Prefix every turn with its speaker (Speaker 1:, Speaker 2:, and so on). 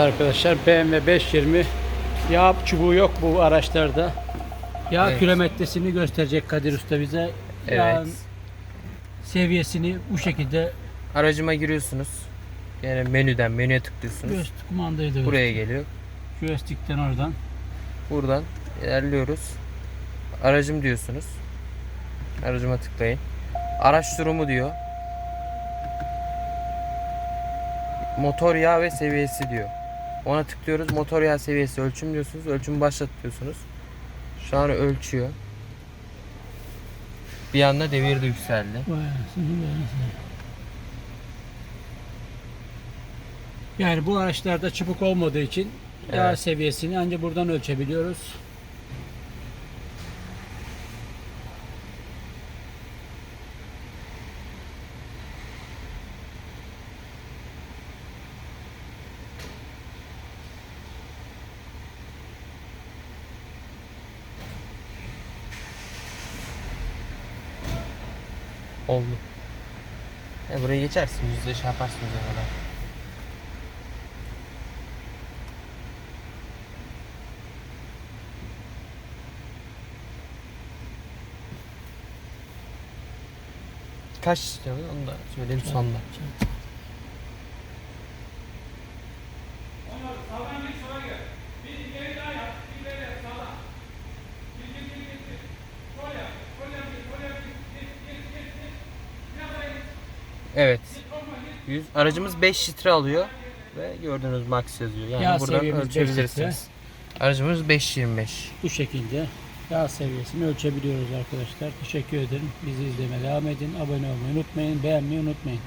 Speaker 1: Arkadaşlar BMW 520 yağ çubuğu yok bu araçlarda. Yağ
Speaker 2: Evet.
Speaker 1: kilometresini gösterecek Kadir Usta bize. Yağın
Speaker 2: Evet.
Speaker 1: seviyesini bu şekilde
Speaker 2: Aracıma giriyorsunuz. Yani menüden menüye tıklıyorsunuz.
Speaker 1: göster kumandayı da
Speaker 2: Buraya geliyor.
Speaker 1: Joystick'ten oradan.
Speaker 2: Buradan ilerliyoruz. Aracım diyorsunuz. Aracıma tıklayın. Araç durumu diyor. Motor yağ ve seviyesi diyor. Ona tıklıyoruz. Motor yağ seviyesi ölçüm diyorsunuz. Ölçümü başlat diyorsunuz. Şu an ölçüyor. Bir anda devir de yükseldi.
Speaker 1: Yani bu araçlarda çubuk olmadığı için yağ
Speaker 2: Evet.
Speaker 1: seviyesini ancak buradan ölçebiliyoruz.
Speaker 2: Oldu. E buraya geçersin. Yüzde şey yaparsın o kadar. Kaç istiyorsun onu da söyleyeyim sonda. Evet. 100. Aracımız 5 litre alıyor ve gördüğünüz max yazıyor. Yani
Speaker 1: Yağ
Speaker 2: buradan
Speaker 1: seviyemiz beş
Speaker 2: ölçebilirsiniz. Aracımız 5.25.
Speaker 1: Bu şekilde yağ seviyesini ölçebiliyoruz arkadaşlar. Teşekkür ederim. Bizi izlemeye devam edin. Abone olmayı unutmayın. Beğenmeyi unutmayın.